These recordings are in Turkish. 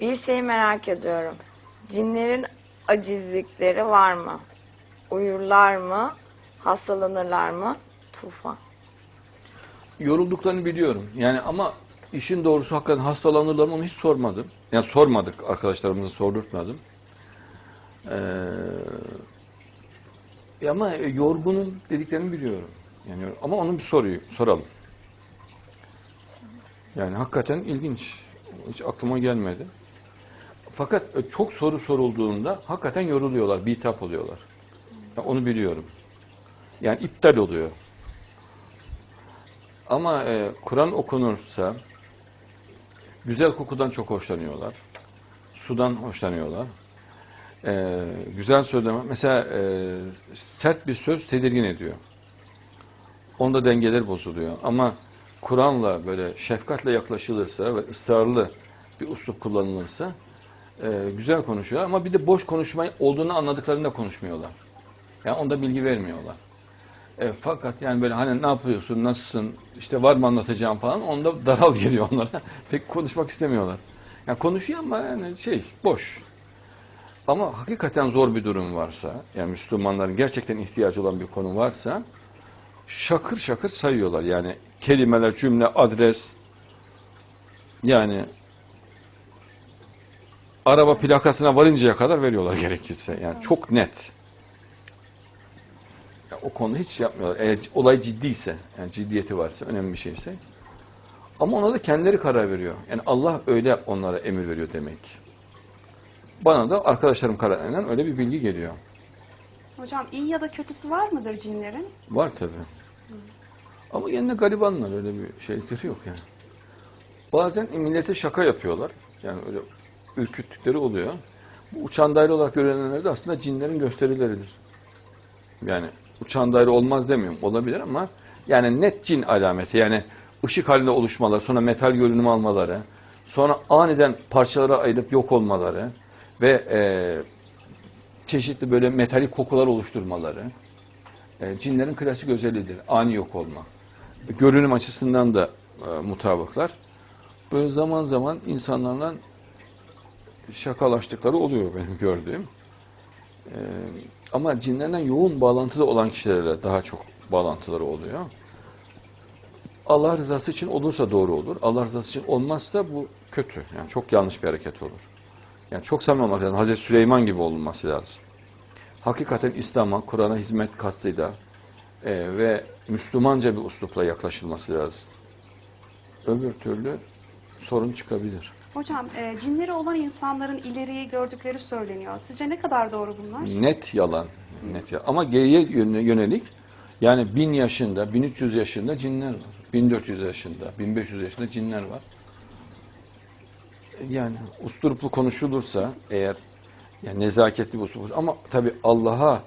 Bir şey merak ediyorum. Cinlerin acizlikleri var mı? Uyurlar mı? Hastalanırlar mı? Tufan. Yorulduklarını biliyorum. Yani ama işin doğrusu hakikaten hastalanırlar mı onu hiç sormadım. Yani sormadık arkadaşlarımızı sordurtmadım. Ee, ama yorgunum dediklerini biliyorum. Yani ama onu bir soruyu soralım. Yani hakikaten ilginç. Hiç aklıma gelmedi. Fakat çok soru sorulduğunda hakikaten yoruluyorlar, bitap oluyorlar. Onu biliyorum. Yani iptal oluyor. Ama e, Kur'an okunursa güzel kokudan çok hoşlanıyorlar. Sudan hoşlanıyorlar. E, güzel söyleme. Mesela e, sert bir söz tedirgin ediyor. Onda dengeler bozuluyor. Ama Kur'an'la böyle şefkatle yaklaşılırsa ve ısrarlı bir uslup kullanılırsa e, güzel konuşuyor. Ama bir de boş konuşma olduğunu anladıklarında konuşmuyorlar. Yani onda bilgi vermiyorlar. E, fakat yani böyle hani ne yapıyorsun, nasılsın, işte var mı anlatacağım falan onda daral geliyor onlara. Pek konuşmak istemiyorlar. Yani konuşuyor ama yani şey boş. Ama hakikaten zor bir durum varsa, yani Müslümanların gerçekten ihtiyacı olan bir konu varsa şakır şakır sayıyorlar. Yani kelimeler, cümle, adres yani araba plakasına varıncaya kadar veriyorlar gerekirse. Yani çok net. Ya o konuda hiç yapmıyorlar. Eğer olay ciddiyse, yani ciddiyeti varsa, önemli bir şeyse. Ama ona da kendileri karar veriyor. Yani Allah öyle onlara emir veriyor demek. Bana da arkadaşlarım kararlarından öyle bir bilgi geliyor. Hocam iyi ya da kötüsü var mıdır cinlerin? Var tabii. Ama yine garibanlar öyle bir şeyleri yok yani. Bazen millete şaka yapıyorlar. Yani öyle ürküttükleri oluyor. Bu uçan daire olarak görünenler de aslında cinlerin gösterileridir. Yani uçan daire olmaz demiyorum. Olabilir ama yani net cin alameti. Yani ışık halinde oluşmaları, sonra metal görünüm almaları, sonra aniden parçalara ayrılıp yok olmaları ve e, çeşitli böyle metalik kokular oluşturmaları e, cinlerin klasik özelliğidir. Ani yok olma. Görünüm açısından da e, mutabıklar. Böyle zaman zaman insanlarla şakalaştıkları oluyor benim gördüğüm. E, ama cinlerden yoğun bağlantıda olan kişilerle daha çok bağlantıları oluyor. Allah rızası için olursa doğru olur. Allah rızası için olmazsa bu kötü. Yani çok yanlış bir hareket olur. Yani çok samimi olmak lazım. Hazreti Süleyman gibi olunması lazım hakikaten İslam'a, Kur'an'a hizmet kastıyla e, ve Müslümanca bir uslupla yaklaşılması lazım. Öbür türlü sorun çıkabilir. Hocam e, cinleri olan insanların ileriyi gördükleri söyleniyor. Sizce ne kadar doğru bunlar? Net yalan. Net yalan. Ama geriye yöne- yönelik yani bin yaşında, 1300 yaşında cinler var. 1400 yaşında, 1500 yaşında cinler var. Yani usturuplu konuşulursa eğer yani nezaketli bir ama tabi Allah'a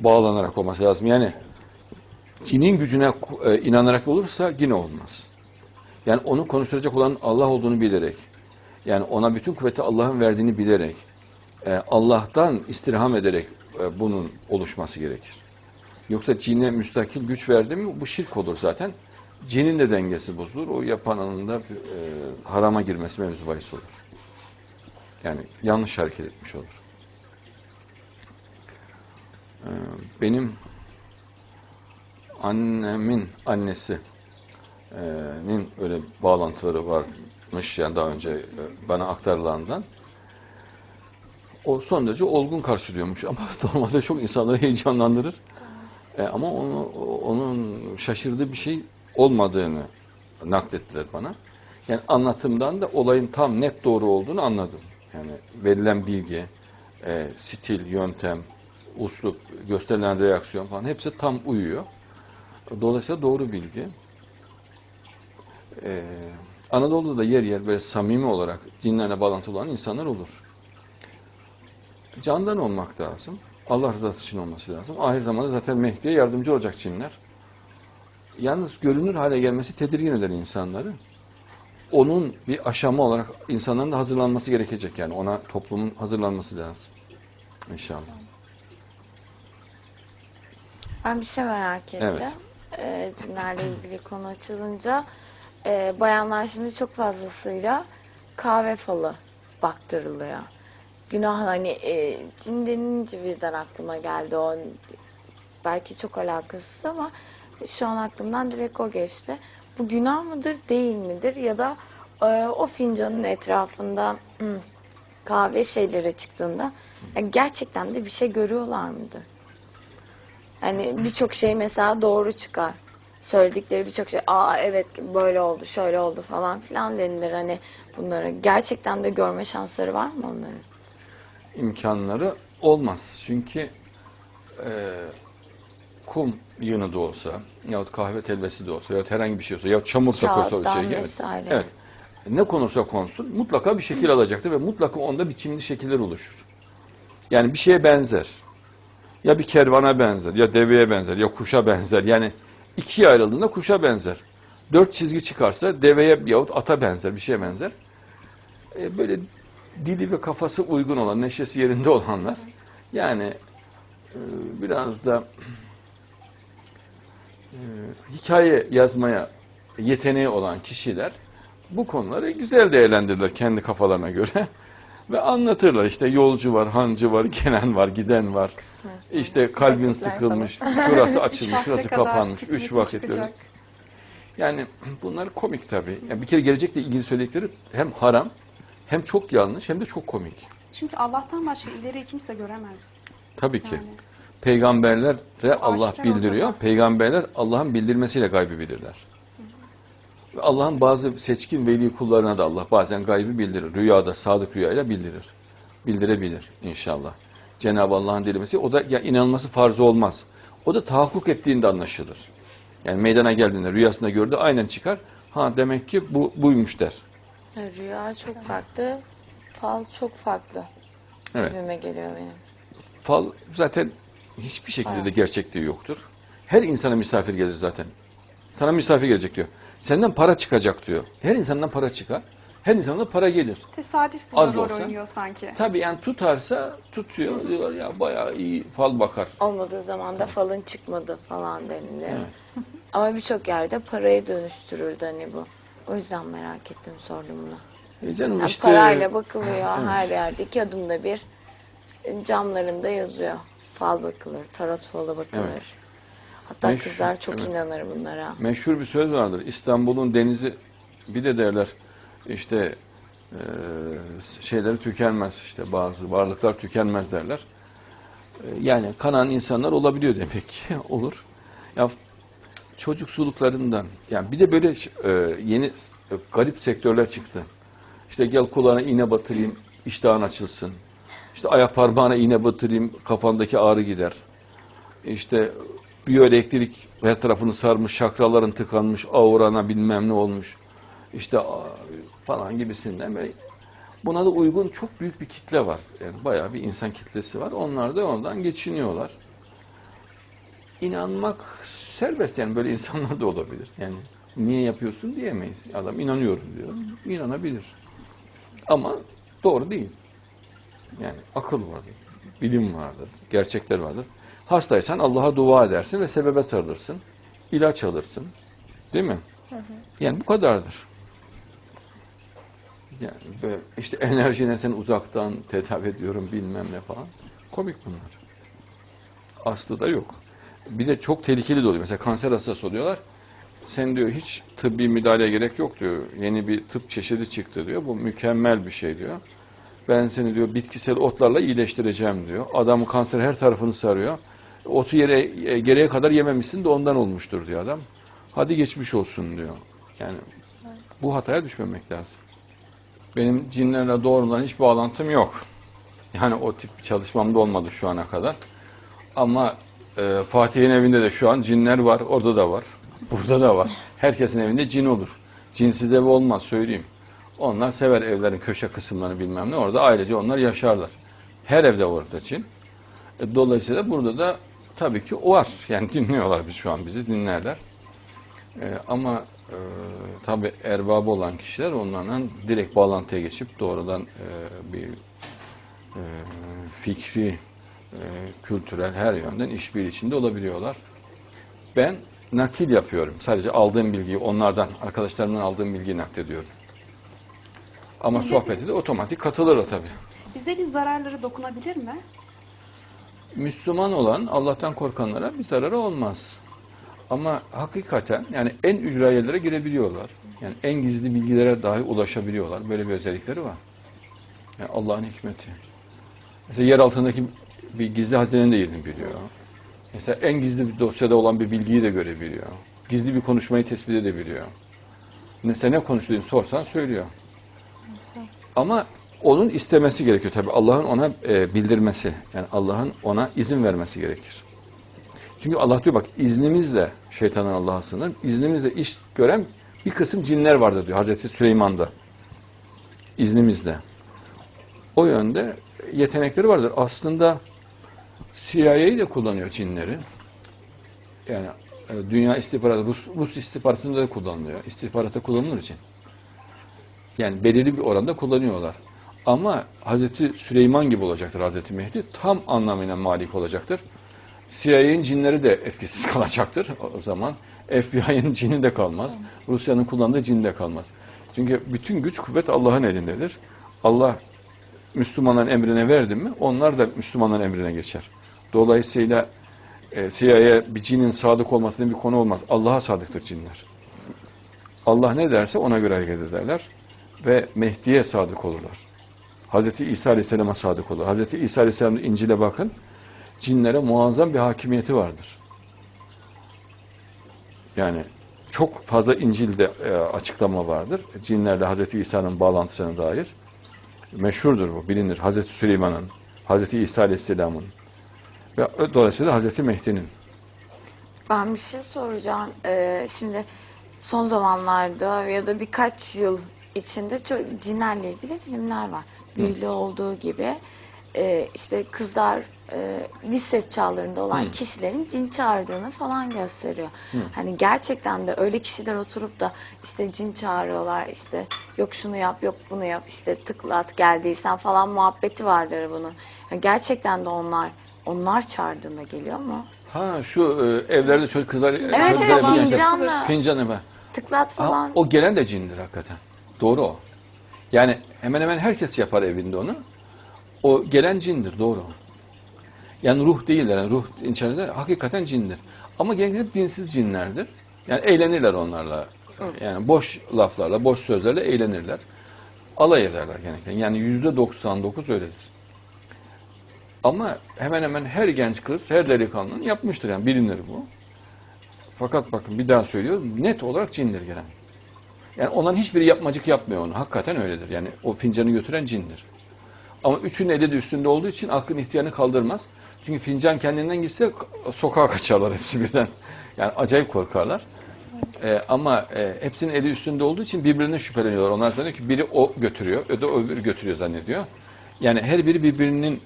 bağlanarak olması lazım. Yani cinin gücüne e, inanarak olursa yine olmaz. Yani onu konuşturacak olan Allah olduğunu bilerek, yani ona bütün kuvveti Allah'ın verdiğini bilerek, e, Allah'tan istirham ederek e, bunun oluşması gerekir. Yoksa cine müstakil güç verdi mi bu şirk olur zaten. Cinin de dengesi bozulur. O yapanın da e, harama girmesi mevzu bahis olur. Yani yanlış hareket etmiş olur. Ee, benim annemin annesinin öyle bağlantıları varmış yani daha önce e, bana aktarılandan. O son derece olgun karşılıyormuş ama normalde çok insanları heyecanlandırır. E, ama onu, onun şaşırdığı bir şey olmadığını naklettiler bana. Yani anlatımdan da olayın tam net doğru olduğunu anladım. Yani verilen bilgi, e, stil, yöntem, uslup, gösterilen reaksiyon falan hepsi tam uyuyor. Dolayısıyla doğru bilgi. Ee, Anadolu'da da yer yer böyle samimi olarak cinlerle bağlantılı olan insanlar olur. Candan olmak lazım. Allah rızası için olması lazım. Ahir zamanda zaten Mehdi'ye yardımcı olacak cinler. Yalnız görünür hale gelmesi tedirgin eder insanları. Onun bir aşama olarak insanların da hazırlanması gerekecek yani. Ona toplumun hazırlanması lazım. İnşallah. Ben bir şey merak ettim. Evet. Ee, cinlerle ilgili konu açılınca e, bayanlar şimdi çok fazlasıyla kahve falı baktırılıyor. Günah hani e, cin denince birden aklıma geldi o belki çok alakasız ama şu an aklımdan direkt o geçti. Bu günah mıdır değil midir ya da e, o fincanın etrafında hmm, kahve şeyleri çıktığında yani gerçekten de bir şey görüyorlar mıdır? Yani birçok şey mesela doğru çıkar. Söyledikleri birçok şey aa evet böyle oldu şöyle oldu falan filan denilir hani bunları. Gerçekten de görme şansları var mı onların? imkanları olmaz. Çünkü e, kum yığını da olsa yahut kahve telvesi de olsa yahut herhangi bir şey olsa yahut çamur o Kağıttan şey. Vesaire. evet. Ne konursa konsun mutlaka bir şekil alacaktır ve mutlaka onda biçimli şekiller oluşur. Yani bir şeye benzer. Ya bir kervana benzer, ya deveye benzer, ya kuşa benzer. Yani ikiye ayrıldığında kuşa benzer. Dört çizgi çıkarsa deveye yahut ata benzer, bir şeye benzer. E, böyle dili ve kafası uygun olan, neşesi yerinde olanlar. Yani e, biraz da e, hikaye yazmaya yeteneği olan kişiler bu konuları güzel değerlendirirler kendi kafalarına göre. Ve anlatırlar işte yolcu var, hancı var, gelen var, giden var. Kısmı. İşte kalbin sıkılmış, şurası açılmış, şurası kapanmış, üç vakit çıkacak. Yani bunlar komik tabii. Yani bir kere gelecekle ilgili söyledikleri hem haram, hem çok yanlış, hem de çok komik. Çünkü Allah'tan başka ileriyi kimse göremez. Tabii ki. Yani. Peygamberlere Allah bildiriyor. ortada. Peygamberler Allah'ın bildirmesiyle gaybı bilirler. Allah'ın bazı seçkin veli kullarına da Allah bazen gaybı bildirir. Rüyada, sadık rüyayla bildirir. Bildirebilir inşallah. Cenab-ı Allah'ın dilemesi o da ya inanılması farz olmaz. O da tahakkuk ettiğinde anlaşılır. Yani meydana geldiğinde rüyasında gördü aynen çıkar. Ha demek ki bu buymuş der. Rüya çok farklı, fal çok farklı. Evet. Gibime geliyor benim. Fal zaten hiçbir şekilde de gerçekliği yoktur. Her insana misafir gelir zaten. Sana misafir gelecek diyor. Senden para çıkacak diyor. Her insandan para çıkar. Her insandan para gelir. Tesadüf Az burada da rol olsa. oynuyor sanki. Tabii yani tutarsa tutuyor. Diyorlar ya bayağı iyi fal bakar. Olmadığı zaman da falın çıkmadı falan. Evet. Ama birçok yerde paraya dönüştürüldü hani bu. O yüzden merak ettim sordum bunu. E canım Yani işte parayla bakılıyor her yerde. iki adımda bir camlarında yazıyor. Fal bakılır, tarot falı bakılır. Hatta Meşhur, kızlar çok evet. inanır bunlara. meşhur bir söz vardır. İstanbul'un denizi bir de derler işte e, şeyleri tükenmez işte bazı varlıklar tükenmez derler. E, yani kanan insanlar olabiliyor demek ki olur. Ya çocuk suluklarından yani bir de böyle e, yeni e, garip sektörler çıktı. İşte gel kulağına iğne batırayım iştahın açılsın. İşte ayak parmağına iğne batırayım kafandaki ağrı gider. İşte biyoelektrik her tarafını sarmış, şakraların tıkanmış, aurana bilmem ne olmuş. İşte falan gibisinden böyle. Buna da uygun çok büyük bir kitle var. Yani bayağı bir insan kitlesi var. Onlar da ondan geçiniyorlar. İnanmak serbest yani böyle insanlar da olabilir. Yani niye yapıyorsun diyemeyiz. Adam inanıyorum diyor. İnanabilir. Ama doğru değil. Yani akıl vardır, bilim vardır, gerçekler vardır. Hastaysan Allah'a dua edersin ve sebebe sarılırsın. İlaç alırsın. Değil mi? Yani bu kadardır. Yani böyle işte enerjine seni uzaktan tedavi ediyorum bilmem ne falan. Komik bunlar. Aslı da yok. Bir de çok tehlikeli de oluyor. Mesela kanser hastası oluyorlar. Sen diyor hiç tıbbi müdahaleye gerek yok diyor. Yeni bir tıp çeşidi çıktı diyor. Bu mükemmel bir şey diyor. Ben seni diyor bitkisel otlarla iyileştireceğim diyor. Adam kanser her tarafını sarıyor. Otu yere e, gereğe kadar yememişsin de ondan olmuştur diyor adam. Hadi geçmiş olsun diyor. Yani bu hataya düşmemek lazım. Benim cinlerle doğrudan hiç bağlantım yok. Yani o tip bir çalışmam da olmadı şu ana kadar. Ama e, Fatih'in evinde de şu an cinler var. Orada da var. Burada da var. Herkesin evinde cin olur. Cinsiz ev olmaz söyleyeyim. Onlar sever evlerin köşe kısımlarını bilmem ne. Orada ailece onlar yaşarlar. Her evde var da cin. E, dolayısıyla burada da tabii ki var. Yani dinliyorlar biz şu an bizi dinlerler. E, ama e, tabii erbabı olan kişiler onlarla direkt bağlantıya geçip doğrudan e, bir e, fikri, e, kültürel her yönden işbirliği içinde olabiliyorlar. Ben nakil yapıyorum. Sadece aldığım bilgiyi onlardan, arkadaşlarımdan aldığım bilgiyi naklediyorum. Ama Bize- sohbete de otomatik katılır tabii. Bize bir zararları dokunabilir mi? Müslüman olan Allah'tan korkanlara bir zararı olmaz. Ama hakikaten yani en ücra yerlere girebiliyorlar. Yani en gizli bilgilere dahi ulaşabiliyorlar. Böyle bir özellikleri var. Yani Allah'ın hikmeti. Mesela yer altındaki bir gizli hazinenin de yerini biliyor. Mesela en gizli bir dosyada olan bir bilgiyi de görebiliyor. Gizli bir konuşmayı tespit edebiliyor. Mesela ne konuştuğunu sorsan söylüyor. Ama onun istemesi gerekiyor tabii. Allah'ın ona e, bildirmesi. Yani Allah'ın ona izin vermesi gerekir. Çünkü Allah diyor bak iznimizle şeytanın Allah'a sığınır. İznimizle iş gören bir kısım cinler vardı diyor Hazreti Süleyman'da. İznimizle. O yönde yetenekleri vardır. Aslında CIA'yı de kullanıyor cinleri. Yani e, dünya istihbaratı, Rus, Rus istihbaratında da kullanılıyor. İstihbarata kullanılır için. Yani belirli bir oranda kullanıyorlar. Ama Hazreti Süleyman gibi olacaktır Hazreti Mehdi. Tam anlamıyla malik olacaktır. CIA'nin cinleri de etkisiz kalacaktır o zaman. FBI'nin cini de kalmaz. Rusya'nın kullandığı cin de kalmaz. Çünkü bütün güç kuvvet Allah'ın elindedir. Allah Müslümanların emrine verdi mi onlar da Müslümanların emrine geçer. Dolayısıyla e, CIA'ya bir cinin sadık olmasının bir konu olmaz. Allah'a sadıktır cinler. Allah ne derse ona göre hareket ederler ve Mehdi'ye sadık olurlar. Hazreti İsa Aleyhisselam'a sadık olur. Hazreti İsa Aleyhisselam'ın İncil'e bakın. Cinlere muazzam bir hakimiyeti vardır. Yani çok fazla İncil'de e, açıklama vardır. Cinlerle Hazreti İsa'nın bağlantısına dair. Meşhurdur bu, bilinir. Hazreti Süleyman'ın, Hazreti İsa Aleyhisselam'ın ve dolayısıyla Hazreti Mehdi'nin. Ben bir şey soracağım. Ee, şimdi son zamanlarda ya da birkaç yıl içinde çok cinlerle ilgili filmler var. Büyülü olduğu gibi e, işte kızlar e, lise çağlarında olan kişilerin cin çağırdığını falan gösteriyor. Hani gerçekten de öyle kişiler oturup da işte cin çağırıyorlar işte yok şunu yap yok bunu yap işte tıklat geldiysen falan muhabbeti vardır bunun. Yani gerçekten de onlar onlar çağırdığında geliyor mu? Ha şu e, evlerde çocuk kızlar Evet çocuklar evet fincanla Fincan evet. tıklat falan. o gelen de cindir hakikaten. Doğru o. Yani hemen hemen herkes yapar evinde onu. O gelen cindir, doğru. Yani ruh değiller, yani ruh içeride hakikaten cindir. Ama hep dinsiz cinlerdir. Yani eğlenirler onlarla. Yani boş laflarla, boş sözlerle eğlenirler. Alay ederler genellikle. Yani yüzde 99 öyledir. Ama hemen hemen her genç kız, her delikanlının yapmıştır yani bilinir bu. Fakat bakın bir daha söylüyorum, net olarak cindir gelen. Yani onların hiçbiri yapmacık yapmıyor onu. Hakikaten öyledir. Yani o fincanı götüren cindir. Ama üçünün eli de üstünde olduğu için aklın ihtiyarını kaldırmaz. Çünkü fincan kendinden gitse sokağa kaçarlar hepsi birden. Yani acayip korkarlar. Ee, ama e, hepsinin eli üstünde olduğu için birbirine şüpheleniyorlar. Onlar zannediyor ki biri o götürüyor, öde öbürü götürüyor zannediyor. Yani her biri birbirinin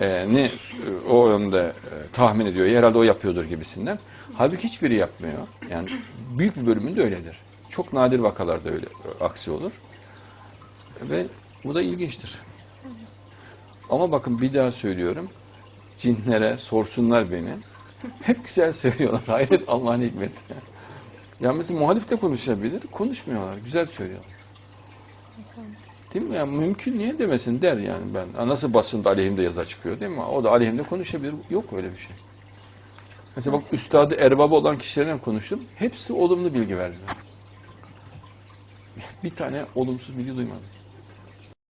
e, ne o yönde e, tahmin ediyor. Herhalde o yapıyordur gibisinden. Halbuki hiçbiri yapmıyor. Yani büyük bir bölümünde öyledir. Çok nadir vakalarda öyle aksi olur. Ve bu da ilginçtir. Ama bakın bir daha söylüyorum. Cinlere sorsunlar beni. Hep güzel söylüyorlar. Hayret Allah'ın hikmeti. Ya mesela muhalif de konuşabilir. Konuşmuyorlar. Güzel söylüyorlar. Değil mi? Yani mümkün niye demesin der yani ben. Nasıl basında aleyhimde yazı çıkıyor değil mi? O da aleyhimde konuşabilir. Yok öyle bir şey. Mesela bak üstadı erbabı olan kişilerle konuştum. Hepsi olumlu bilgi verdiler. Bir tane olumsuz bilgi duymadım.